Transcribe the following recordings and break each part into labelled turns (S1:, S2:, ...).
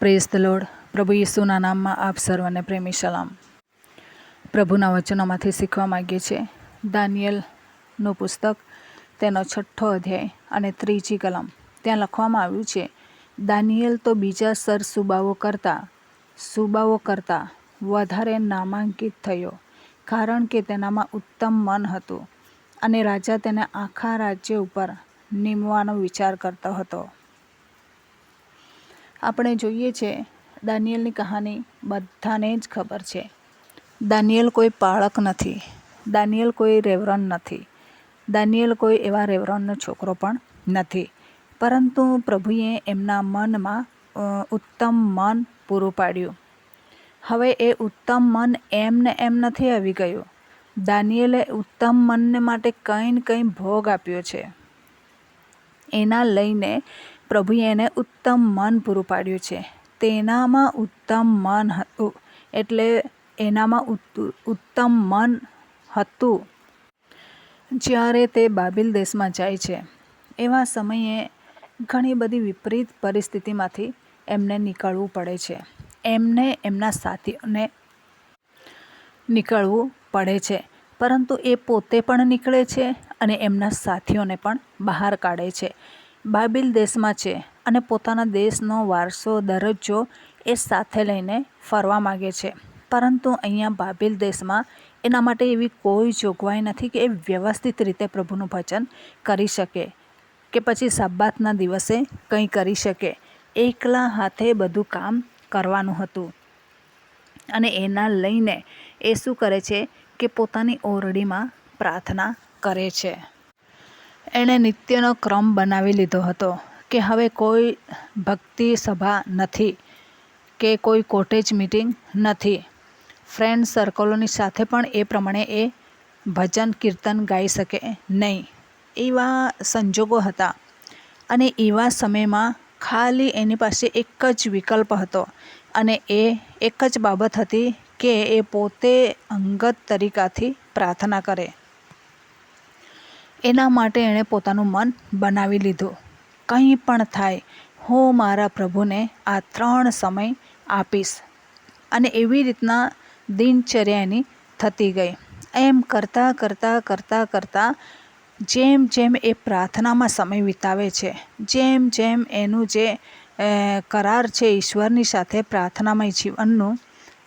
S1: Praise the lord પ્રભુ ઈસુના નામમાં આપ સર્વને પ્રેમી સલામ. પ્રભુના વચનોમાંથી શીખવા માગીએ છીએ. દાનિયલનું પુસ્તક, તેનો છઠ્ઠો અધ્યાય અને ત્રીજી કલમ. ત્યાં લખવામાં આવ્યું છે, દાનિયલ તો બીજા સર સુબાઓ કરતાં સુબાઓ કરતાં વધારે નામાંકિત થયો, કારણ કે તેનામાં ઉત્તમ મન હતું અને રાજા તેને આખા રાજ્ય ઉપર નીમવાનો વિચાર કરતો હતો. આપણે જોઈએ છે, દાનિયલની કહાની બધાને જ ખબર છે. દાનિયલ કોઈ પાળક નથી. દાનિયલ કોઈ રેવરન નથી. દાનિયલ કોઈ એવા રેવરનનો છોકરો પણ નથી. પરંતુ પ્રભુએ એમના મનમાં ઉત્તમ મન પૂરું પાડ્યું. હવે એ ઉત્તમ મન એમને એમ નથી આવી ગયું. દાનિયલે ઉત્તમ મનને માટે કંઈ ને કંઈ ભોગ આપ્યો છે. એના લઈને પ્રભુએ એને ઉત્તમ મન પૂરું પાડ્યું છે. તેનામાં ઉત્તમ મન હતું, એટલે એનામાં ઉત્તમ મન હતું. જ્યારે તે બાબિલ દેશમાં જાય છે, એવા સમયે ઘણી બધી વિપરીત પરિસ્થિતિમાંથી એમને નીકળવું પડે છે. એમને એમના સાથીઓને નીકળવું પડે છે, પરંતુ એ પોતે પણ નીકળે છે અને એમના સાથીઓને પણ બહાર કાઢે છે. બાબિલ દેશમાં છે અને પોતાના દેશનો વારસો, દરજ્જો એ સાથે લઈને ફરવા માગે છે. પરંતુ અહીંયા બાબિલ દેશમાં એના માટે એવી કોઈ જોગવાઈ નથી કે એ વ્યવસ્થિત રીતે પ્રભુનું ભજન કરી શકે કે પછી સબ્બાતના દિવસે કંઈ કરી શકે. એકલા હાથે બધું કામ કરવાનું હતું. અને એના લઈને એ શું કરે છે કે પોતાની ઓરડીમાં પ્રાર્થના કરે છે. એણે નિત્યનો ક્રમ બનાવી લીધો હતો કે હવે કોઈ ભક્તિ સભા નથી, કે કોઈ કોટેજ મિટિંગ નથી. ફ્રેન્ડ સર્કલોની સાથે પણ એ પ્રમાણે એ ભજન કીર્તન ગાઈ શકે નહીં. એવા સંજોગો હતા અને એવા સમયમાં ખાલી એની પાસે એક જ વિકલ્પ હતો અને એ એક જ બાબત હતી કે એ પોતે અંગત તરીકાથી પ્રાર્થના કરે. એના માટે એણે પોતાનું મન બનાવી લીધું. કંઈ પણ થાય, હું મારા પ્રભુને આ ત્રણ સમય આપીશ. અને એવી રીતના દિનચર્યા એની થતી ગઈ. એમ કરતાં કરતાં કરતાં કરતાં જેમ જેમ એ પ્રાર્થનામાં સમય વિતાવે છે, જેમ જેમ એનું જે કરાર છે ઈશ્વરની સાથે પ્રાર્થનામય જીવનનું,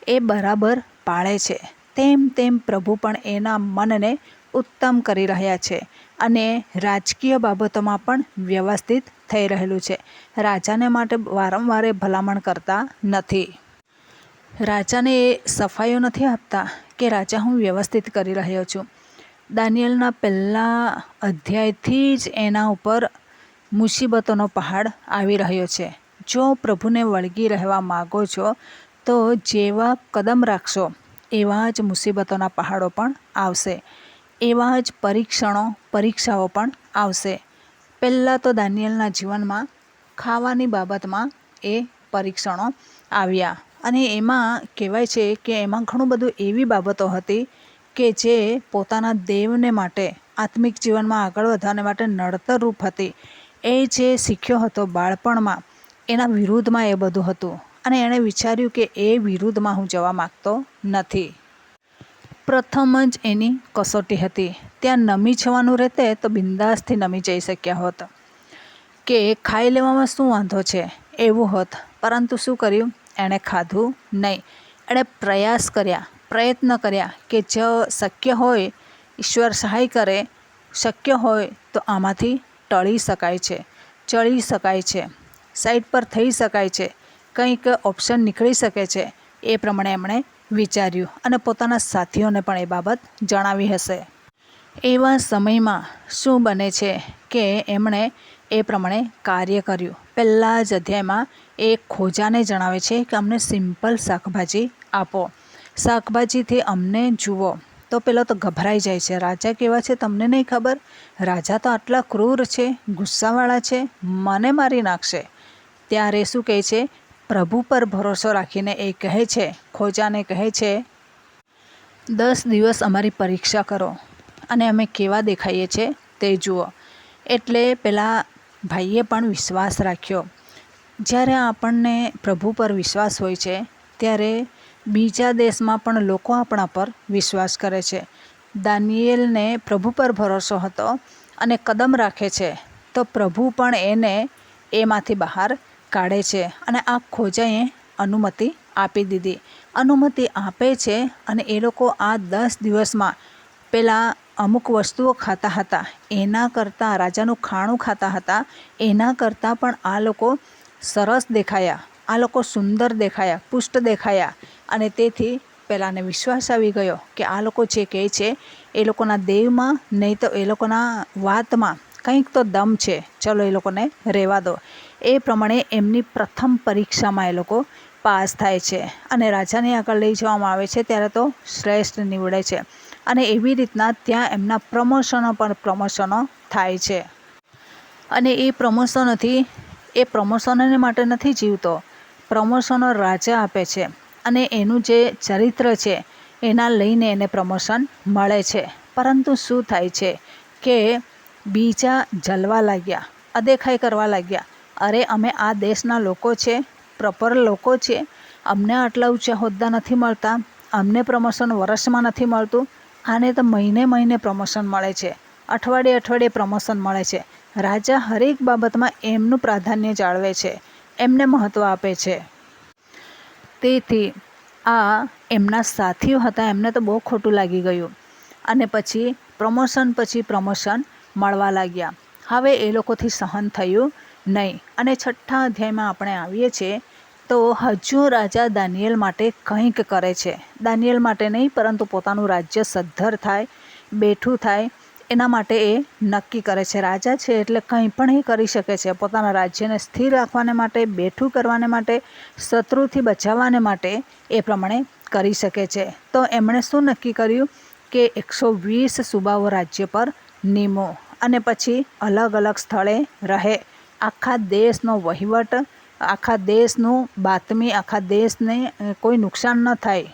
S1: એ બરાબર પાળે છે. તેમ તેમ પ્રભુ પણ એના મનને ઉત્તમ કરી રહ્યા છે અને રાજકીય બાબતોમાં પણ વ્યવસ્થિત થઈ રહેલું છે. રાજાને માટે વારંવાર ભલામણ કરતા નથી. રાજાને એ સફાઈઓ નથી આપતા કે, રાજા, હું વ્યવસ્થિત કરી રહ્યો છું. દાનિયલના પહેલા અધ્યાયથી જ એના ઉપર મુસીબતોનો પહાડ આવી રહ્યો છે. જો પ્રભુને વળગી રહેવા માગો છો, તો જેવા કદમ રાખશો, એવા જ મુસીબતોના પહાડો પણ આવશે. એવા જ પરીક્ષણો, પરીક્ષાઓ પણ આવશે. પહેલાં તો દાનિયેલના જીવનમાં ખાવાની બાબતમાં એ પરીક્ષણો આવ્યા. અને એમાં કહેવાય છે કે એમાં ઘણું બધું એવી બાબતો હતી કે જે પોતાના દેવને માટે, આત્મિક જીવનમાં આગળ વધવાને માટે નડતરરૂપ હતી. એ જે શીખ્યો હતો બાળપણમાં, એના વિરુદ્ધમાં એ બધું હતું. અને એણે વિચાર્યું કે એ વિરુદ્ધમાં હું જવા માગતો નથી. પ્રથમ જ એની કસોટી હતી. ત્યાં નમી જવાનું રહેતે તો બિંદાસથી નમી જઈ શક્યા હોત. કે ખાઈ લેવામાં શું વાંધો છે? એવું હોત. પરંતુ શું કર્યું? એણે ખાધું નહીં. એણે પ્રયાસ કર્યા, પ્રયત્ન કર્યા કે જો શક્ય હોય, ઈશ્વર સહાય કરે, શક્ય હોય તો આમાંથી ટળી શકાય છે ચડી શકાય છે, સાઈડ પર થઈ શકાય છે, કંઈક ઓપ્શન નીકળી શકે છે, એ પ્રમાણે એમણે વિચાર્યું અને પોતાના સાથીઓને પણ એ બાબત જણાવી હશે. એવા સમયમાં શું બને છે કે એમણે એ પ્રમાણે કાર્ય કર્યું? પહેલાં જ અધ્યાયમાં એ ખોજાને જણાવે છે કે અમને સિમ્પલ શાકભાજી આપો. શાકભાજીથી અમને જુઓ. તો પેલો તો ગભરાઈ જાય છે. રાજા કેવા છે તમને નહીં ખબર? રાજા તો આટલા ક્રૂર છે, ગુસ્સાવાળા છે, મને મારી નાખશે. ત્યારે શું કહે છે? પ્રભુ પર ભરોસો રાખીને એ કહે છે, ખોજાને કહે છે, દસ દિવસ અમારી પરીક્ષા કરો અને અમે કેવા દેખાઈએ છીએ તે જુઓ. એટલે પેલા ભાઈએ પણ વિશ્વાસ રાખ્યો. જ્યારે આપણને પ્રભુ પર વિશ્વાસ હોય છે, ત્યારે બીજા દેશમાં પણ લોકો આપણા પર વિશ્વાસ કરે છે. દાનિયેલને પ્રભુ પર ભરોસો હતો અને કદમ રાખે છે, તો પ્રભુ પણ એને એમાંથી બહાર કાઢે છે અને આ ખોજાએ અનુમતિ આપી દીધી. અનુમતિ આપે છે અને એ લોકો આ દસ દિવસમાં પહેલાં અમુક વસ્તુઓ ખાતા હતા. એના કરતાં રાજાનું ખાણું ખાતા હતા. એના કરતાં પણ આ લોકો સરસ દેખાયા. આ લોકો સુંદર દેખાયા, પુષ્ટ દેખાયા અને તેથી પેલાને વિશ્વાસ આવી ગયો કે આ લોકો જે કહે છે એ લોકોના દેવમાં નહીં તો એ લોકોના વાતમાં કંઈક તો દમ છે. ચલો એ લોકોને રહેવા દો. એ પ્રમાણે એમની પ્રથમ પરીક્ષામાં એ લોકો પાસ થાય છે. અને રાજાને આગળ લઈ જવામાં આવે છે, ત્યારે તો શ્રેષ્ઠ નીવડે છે. અને એવી રીતના ત્યાં એમના પ્રમોશનો પણ પ્રમોશનો થાય છે. અને એ પ્રમોશનોથી, એ પ્રમોશનને માટે નથી જીવતો. પ્રમોશનો રાજા આપે છે. અને એનું જે ચરિત્ર છે, એના લઈને એને પ્રમોશન મળે છે. પરંતુ શું થાય છે કે બીજા જલવા લાગ્યા, અદેખાઈ કરવા લાગ્યા. અરે, અમે આ દેશના લોકો છે પ્રોપર લોકો છે. અમને આટલા ઊંચા હોદ્દા નથી મળતા, અમને પ્રમોશન વર્ષમાં નથી મળતું. આને તો મહિને મહિને પ્રમોશન મળે છે. અઠવાડિયે અઠવાડિયે પ્રમોશન મળે છે. રાજા હરેક બાબતમાં એમનું પ્રાધાન્ય જાળવે છે, એમને મહત્ત્વ આપે છે. તેથી, આ એમના સાથીઓ હતા, એમને તો બહુ ખોટું લાગી ગયું. અને પછી પ્રમોશન પછી પ્રમોશન મળવા લાગ્યા. હવે એ લોકોથી સહન થયું નહીં. અને છઠ્ઠા અધ્યાયમાં આપણે આવીએ છીએ, તો હજુ રાજા દાનિયેલ માટે કંઈક કરે છે. દાનિયેલ માટે નહીં, પરંતુ પોતાનું રાજ્ય સદ્ધર થાય, બેઠું થાય, એના માટે એ નક્કી કરે છે. રાજા છે એટલે કંઈ પણ એ કરી શકે છે. પોતાના રાજ્યને સ્થિર રાખવાને માટે, બેઠું કરવાને માટે, શત્રુથી બચાવવાને માટે એ પ્રમાણે કરી શકે છે. તો એમણે શું નક્કી કર્યું? કે એકસો વીસ સુબાઓ રાજ્ય પર નિમો અને પછી અલગ અલગ સ્થળે રહે. આખા દેશનો વહીવટ, આખા દેશનું બાતમી, આખા દેશને કોઈ નુકસાન ન થાય.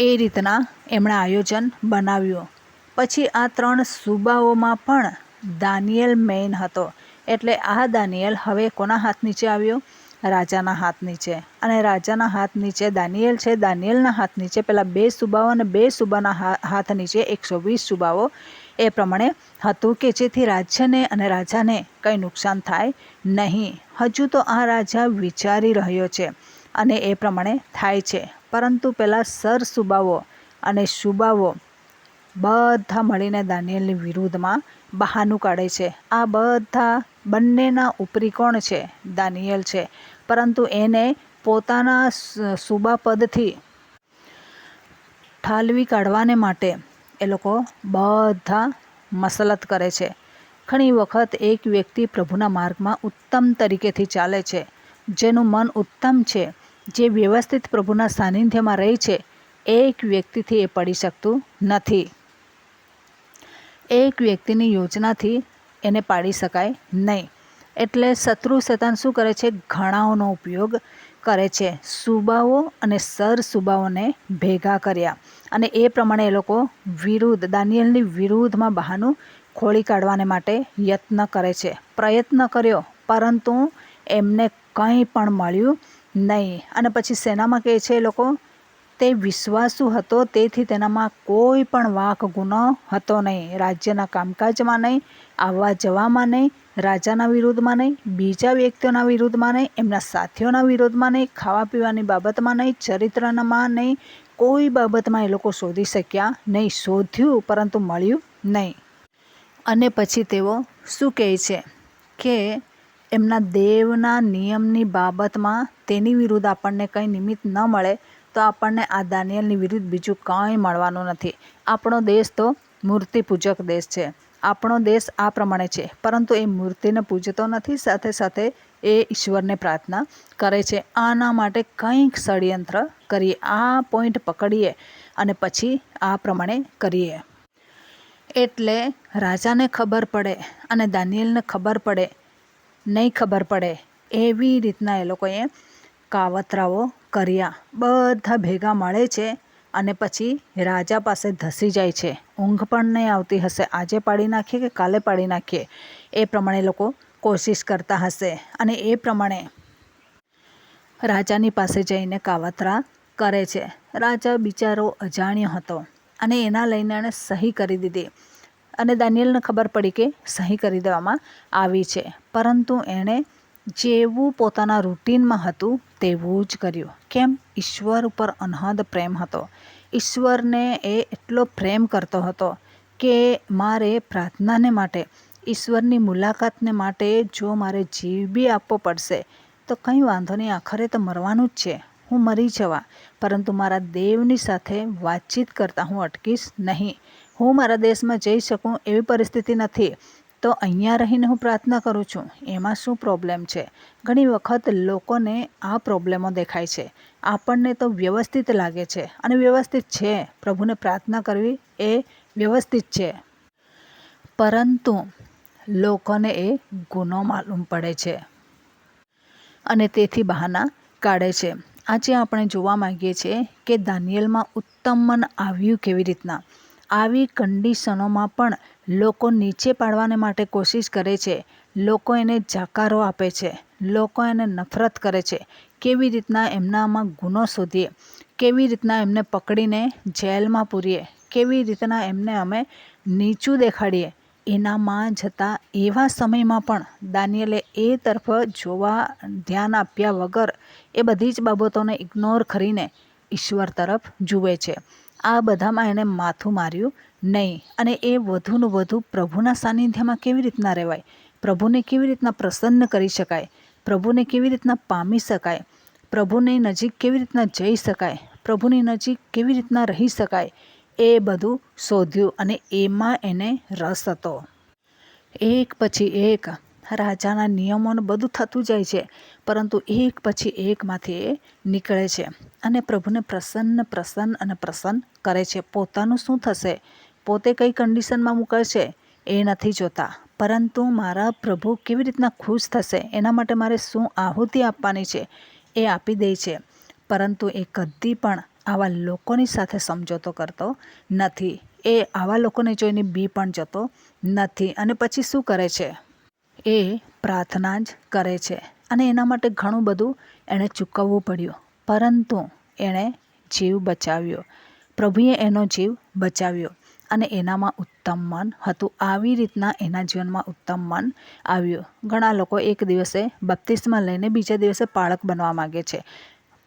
S1: એ રીતના એમણે આયોજન બનાવ્યું. પછી આ ત્રણ સુબાઓમાં પણ દાનિયેલ મેઇન હતો. એટલે આ દાનિયેલ હવે કોના હાથ નીચે આવ્યો? રાજાના હાથ નીચે. અને રાજાના હાથ નીચે દાનિયેલ છે. દાનિયેલના હાથ નીચે પેલા બે સુબાઓ અને બે સુબાના હાથ નીચે એકસો વીસ સુબાઓ એ પ્રમાણે હતું કે જેથી રાજ્યને અને રાજાને કંઈ નુકસાન થાય નહીં. હજુ તો આ રાજા વિચારી રહ્યો છે અને એ પ્રમાણે થાય છે. પરંતુ પહેલાં સર સુબાવો અને સુબાઓ બધા મળીને દાનિયેલની વિરુદ્ધમાં બહાનું કાઢે છે. આ બધા બંનેના ઉપરી કોણ છે? દાનિયેલ છે. પરંતુ એને પોતાના સુબા પદથી ઠાલવી કાઢવાને માટે એ લોકો બધા મસલત કરે છે. ઘણી વખત એક વ્યક્તિ પ્રભુના માર્ગમાં ઉત્તમ તરીકેથી ચાલે છે, જેનું મન ઉત્તમ છે, જે વ્યવસ્થિત પ્રભુના સાનિધ્યમાં રહે છે. એક વ્યક્તિથી એ પડી શકતું નથી. એક વ્યક્તિની યોજનાથી એને પાડી શકાય નહીં. એટલે શત્રુ શેતાન શું કરે છે? ઘણાઓનો ઉપયોગ કરે છે. સુબાઓ અને સર સુબાઓને ભેગા કર્યા અને એ પ્રમાણે એ લોકો વિરુદ્ધ, દાનિયલની વિરુદ્ધમાં બહાનું ખોળી કાઢવાને માટે યત્ન કરે છે. પ્રયત્ન કર્યો, પરંતુ એમને કંઈ પણ મળ્યું નહીં. અને પછી સેનામાં કહે છે એ લોકો, તે વિશ્વાસુ હતો, તેથી તેનામાં કોઈ પણ વાંક ગુનો હતો નહીં. રાજ્યના કામકાજમાં નહીં, આવવા જવામાં નહીં રાજાના વિરુદ્ધમાં નહીં, બીજા વ્યક્તિઓના વિરુદ્ધમાં નહીં, એમના સાથીઓના વિરોધમાં નહીં, ખાવા પીવાની બાબતમાં નહીં ચરિત્રમાં નહીં, કોઈ બાબતમાં એ લોકો શોધી શક્યા નહીં, શોધ્યું પરંતુ મળ્યું નહીં. અને પછી તેઓ શું કહે છે કે એમના દેવના નિયમની બાબતમાં તેની વિરુદ્ધ આપણને કંઈ નિમિત્ત ન મળે, તો આપણને આ દાનિયલની વિરુદ્ધ બીજું કંઈ મળવાનું નથી. આપણો દેશ તો મૂર્તિપૂજક દેશ છે. આપણો દેશ આ પ્રમાણે છે. પરંતુ એ મૂર્તિને પૂજતો નથી, સાથે સાથે એ ઈશ્વરને પ્રાર્થના કરે છે. આના માટે કંઈક ષડયંત્ર કરીએ. આ પોઈન્ટ પકડીએ અને પછી આ પ્રમાણે કરીએ. એટલે રાજાને ખબર પડે અને દાનિયેલને ખબર પડે, નહીં ખબર પડે, એવી રીતના એ લોકોએ કાવતરાઓ કર્યા. બધા ભેગા મળે છે અને પછી રાજા પાસે ધસી જાય છે. ઊંઘ પણ નહીં આવતી હશે. આજે પાડી નાખીએ કે કાલે પાડી નાખીએ? એ પ્રમાણે લોકો કોશિશ કરતા હશે. અને એ પ્રમાણે રાજાની પાસે જઈને કાવતરા કરે છે. રાજા બિચારો અજાણ્યો હતો અને એના લઈને એણે સહી કરી દીધી. અને દાનિયલને ખબર પડી કે સહી કરી દેવામાં આવી છે. પરંતુ એણે જેવું પોતાના રૂટીનમાં હતું, તેવું જ કર્યું. કેમ? ઈશ્વર ઉપર અનહદ પ્રેમ હતો. ઈશ્વરને એ એટલો પ્રેમ કરતો હતો કે મારે પ્રાર્થનાને માટે, ઈશ્વરની મુલાકાતને માટે જો મારે જીવ બી આપવો પડશે, તો કંઈ વાંધો નહીં, આખરે તો મરવાનું જ છે. હું મરી જવા, પરંતુ મારા દેવની સાથે વાતચીત કરતાં હું અટકીશ નહીં. હું મારા દેશમાં જઈ શકું એવી પરિસ્થિતિ નથી. તો અહીંયા રહીને હું પ્રાર્થના કરું છું. એમાં શું પ્રોબ્લેમ છે? ઘણી વખત લોકોને આ પ્રોબ્લેમો દેખાય છે. આપણને તો વ્યવસ્થિત લાગે છે. અને વ્યવસ્થિત છે. પ્રભુને પ્રાર્થના કરવી એ વ્યવસ્થિત છે. પરંતુ લોકોને એ ગુનો માલુમ પડે છે. અને તેથી બહાના કાઢે છે. આજે આપણે જોવા માંગીએ છીએ કે દાનિયેલમાં ઉત્તમ મન આવ્યું કેવી રીતના? આવી કન્ડિશનોમાં પણ લોકો નીચે પાડવાને માટે કોશિશ કરે છે. લોકો એને જાકારો આપે છે. લોકો એને નફરત કરે છે. કેવી રીતના એમનામાં ગુનો શોધીએ? કેવી રીતના એમને પકડીને જેલમાં પૂરીએ? કેવી રીતના એમને અમે નીચું દેખાડીએ? એનામાં જતાં એવા સમયમાં પણ દાનિયલે એ તરફ જોવા ધ્યાન આપ્યા વગર એ બધી જ બાબતોને ઇગ્નોર કરીને ઈશ્વર તરફ જુએ છે. આ બધામાં એણે માથું માર્યું નહીં. અને એ વધુને વધુ પ્રભુના સાનિધ્યમાં કેવી રીતના રહેવાય? પ્રભુને કેવી રીતના પ્રસન્ન કરી શકાય? પ્રભુને કેવી રીતના પામી શકાય? પ્રભુની નજીક કેવી રીતના જઈ શકાય? પ્રભુની નજીક કેવી રીતના રહી શકાય? એ બધું શોધ્યું અને એમાં એને રસ હતો. એક પછી એક રાજાના નિયમોનું બધું થતું જાય છે, પરંતુ એક પછી એકમાંથી એ નીકળે છે અને પ્રભુને પ્રસન્ન પ્રસન્ન અને પ્રસન્ન કરે છે. પોતાનું શું થશે? પોતે કઈ કન્ડિશનમાં છે એ નથી જોતા. પરંતુ મારા પ્રભુ કેવી રીતના ખુશ થશે એના માટે મારે શું આહુતિ આપવાની છે એ આપી દે છે. પરંતુ એ કદી પણ આવા લોકોની સાથે સમજોતો કરતો નથી. એ આવા લોકોને જોઈને બી પણ જતો નથી. અને પછી શું કરે છે? એ પ્રાર્થના જ કરે છે. અને એના માટે ઘણું બધું એણે ચૂકવવું પડ્યું. પરંતુ એણે જીવ બચાવ્યો. પ્રભુએ એનો જીવ બચાવ્યો. અને એનામાં ઉત્તમ મન હતું. આવી રીતના એના જીવનમાં ઉત્તમ મન આવ્યું. ઘણા લોકો એક દિવસે બત્તીસમાં લઈને બીજા દિવસે પાળક બનવા માગે છે.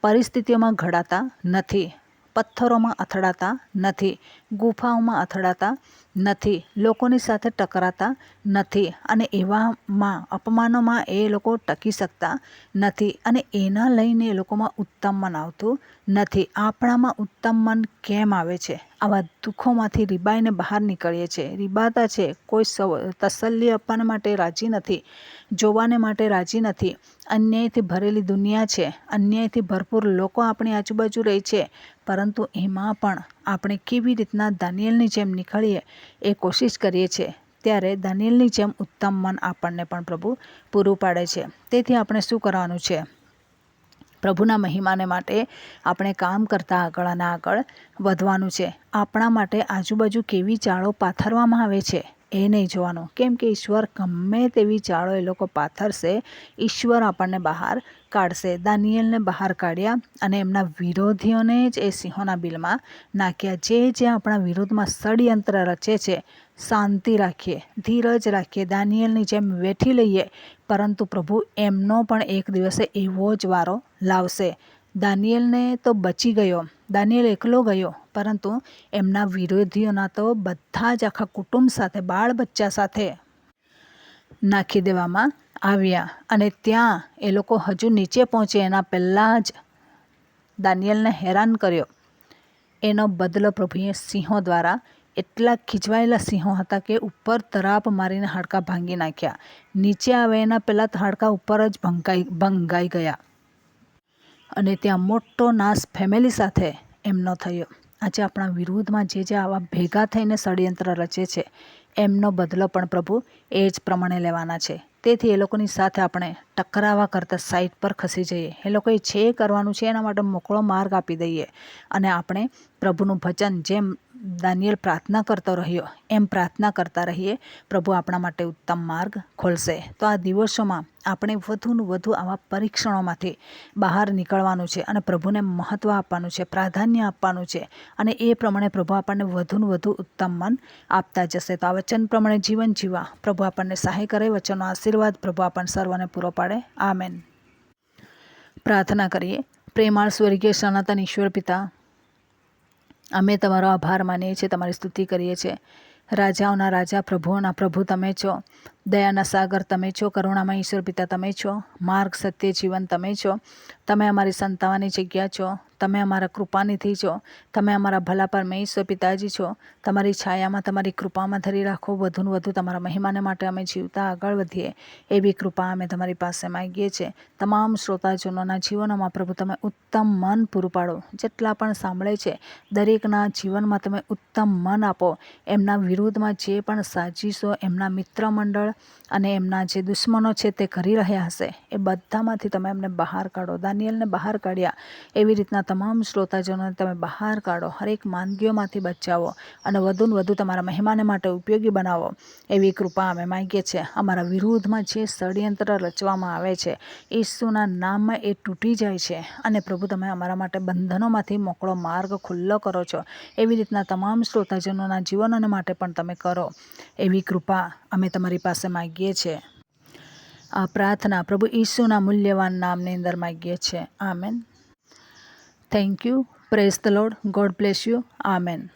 S1: પરિસ્થિતિઓમાં ઘડાતા નથી. પથ્થરોમાં અથડાતા નથી. ગુફાઓમાં અથડાતા નથી, લોકોની સાથે ટકરાતા નથી અને એવામાં અપમાનોમાં એ લોકો ટકી શકતા નથી અને એના લઈને એ લોકોમાં ઉત્તમ મન આવતું નથી. આપણામાં ઉત્તમ મન કેમ આવે છે? આવા દુઃખોમાંથી રીબાઈને બહાર નીકળીએ છીએ. રીબાતા છે. કોઈ તસલ્લી આપવાને માટે રાજી નથી, જોવાને માટે રાજી નથી. અન્યાયથી ભરેલી દુનિયા છે. અન્યાયથી ભરપૂર લોકો આપણી આજુબાજુ રહે છે. પરંતુ એમાં પણ આપણે કેવી રીતના દાનિયેલની જેમ નીકળીએ એ કોશિશ કરીએ છીએ, ત્યારે દાનિયેલની જેમ ઉત્તમ મન આપણને પણ પ્રભુ પૂરું પાડે છે. તેથી આપણે શું કરવાનું છે? પ્રભુના મહિમાને માટે આપણે કામ કરતાં આગળ અને આગળ વધવાનું છે. આપણા માટે આજુબાજુ કેવી ચાળો પાથરવામાં આવે છે? એ નહીં જોવાનું. કેમ કે ઈશ્વર ગમે તેવી ચાળો એ લોકો પાથરશે, ઈશ્વર આપણને બહાર કાઢશે. દાનિયેલને બહાર કાઢ્યા અને એમના વિરોધીઓને જ એ સિંહોના બિલમાં નાખ્યા. જે જે આપણા વિરોધમાં ષડયંત્ર રચે છે, શાંતિ રાખીએ, ધીરજ રાખીએ, દાનિયેલની જેમ વેઠી લઈએ, પરંતુ પ્રભુ એમનો પણ એક દિવસે એવો જ વારો લાવશે. દાનિયેલને તો બચી ગયો. દાનિયેલ એકલો ગયો, પરંતુ એમના વિરોધીઓના તો બધા જ આખા કુટુંબ સાથે, બાળ બચ્ચા સાથે નાખી દેવામાં આવ્યા અને ત્યાં એ લોકો હજુ નીચે પહોંચે, એના પહેલાં જ દાનિયેલને હેરાન કર્યો. એનો બદલો પ્રભુએ સિંહો દ્વારા એટલા ખીચવાયેલા સિંહો હતા કે ઉપર તરાપ મારીને હાડકાં ભાંગી નાખ્યા. નીચે આવે એના પહેલાં હાડકાં ઉપર જ ભંગાઈ ભંગાઈ ગયા. અને ત્યાં મોટો નાશ ફેમિલી સાથે એમનો થયો. આજે આપણા વિરોધમાં જે જે આવા ભેગા થઈને ષડયંત્ર રચે છે, એમનો બદલો પણ પ્રભુ એ જ પ્રમાણે લેવાના છે. તેથી એ લોકોની સાથે આપણે ટકરાવા કરતાં સાઈડ પર ખસી જઈએ. એ લોકોએ છે કરવાનું છે એના માટે મોકળો માર્ગ આપી દઈએ અને આપણે પ્રભુનું ભજન જેમ દાનિયેલ પ્રાર્થના કરતો રહ્યો. એમ પ્રાર્થના કરતા રહીએ, પ્રભુ આપણા માટે ઉત્તમ માર્ગ ખોલશે. તો આ દિવસોમાં આપણે વધુને વધુ આવા પરીક્ષણોમાંથી બહાર નીકળવાનું છે અને પ્રભુને મહત્ત્વ આપવાનું છે, પ્રાધાન્ય આપવાનું છે. અને એ પ્રમાણે પ્રભુ આપણને વધુને વધુ ઉત્તમ મન આપતા જશે. તો આ વચન પ્રમાણે જીવન જીવવા પ્રભુ આપણને સહાય કરે, વચનનો આશીર્વાદ પ્રભુ આપણને સર્વને પૂરો પાડે. આમેન. પ્રાર્થના કરીએ. પ્રેમાળ સ્વર્ગીય સનાતન ઈશ્વર પિતા અમે તમારો આભાર માનીએ છીએ, તમારી સ્તુતિ કરીએ છીએ. રાજાઓના રાજા, પ્રભુઓના પ્રભુ તમે છો. દયાના સાગર તમે છો કરુણામાં ઈશ્વર પિતા તમે છો, માર્ગ, સત્ય, જીવન તમે છો, તમે અમારી સંતાવાની જગ્યા છો, તમે અમારા કૃપાનિધિ છો, તમે અમારા ભલા પર મેં ઈશ્વર પિતાજી છો, તમારી છાયામાં, તમારી કૃપામાં ધરી રાખો, વધુને વધુ તમારા મહિમાને માટે અમે જીવતા આગળ વધીએ, એવી કૃપા અમે તમારી પાસે માગીએ છીએ. તમામ શ્રોતાજનોના જીવનોમાં પ્રભુ તમે ઉત્તમ મન પૂરું પાડો. જેટલા પણ સાંભળે છે, દરેકના જીવનમાં તમે ઉત્તમ મન આપો. એમના વિરુદ્ધમાં જે પણ સાજીશો, એમના મિત્ર મંડળ અને એમના જે દુશ્મનો છે તે કરી રહ્યા હશે. એ બધામાંથી તમે એમને બહાર કાઢો. દાનિયલને બહાર કાઢ્યા. એવી રીતના તમામ શ્રોતાજનોને તમે બહાર કાઢો. હરેક માંદગીઓમાંથી બચાવો અને વધુને વધુ તમારા મહેમાને માટે ઉપયોગી બનાવો. એવી કૃપા અમે માગીએ છીએ. અમારા વિરુદ્ધમાં જે ષડયંત્ર રચવામાં આવે છે, ઈસુના નામમાં એ તૂટી જાય છે. અને પ્રભુ, તમે અમારા માટે બંધનોમાંથી મોકળો માર્ગ ખુલ્લો કરો છો. એવી રીતના તમામ શ્રોતાજનોના જીવનોને માટે પણ તમે કરો. એવી કૃપા અમે તમારી પાસે માગીએ છીએ આ પ્રાર્થના પ્રભુ ઈસુના મૂલ્યવાન નામની અંદર માગીએ છીએ amen. Thank you praise the Lord God bless you amen.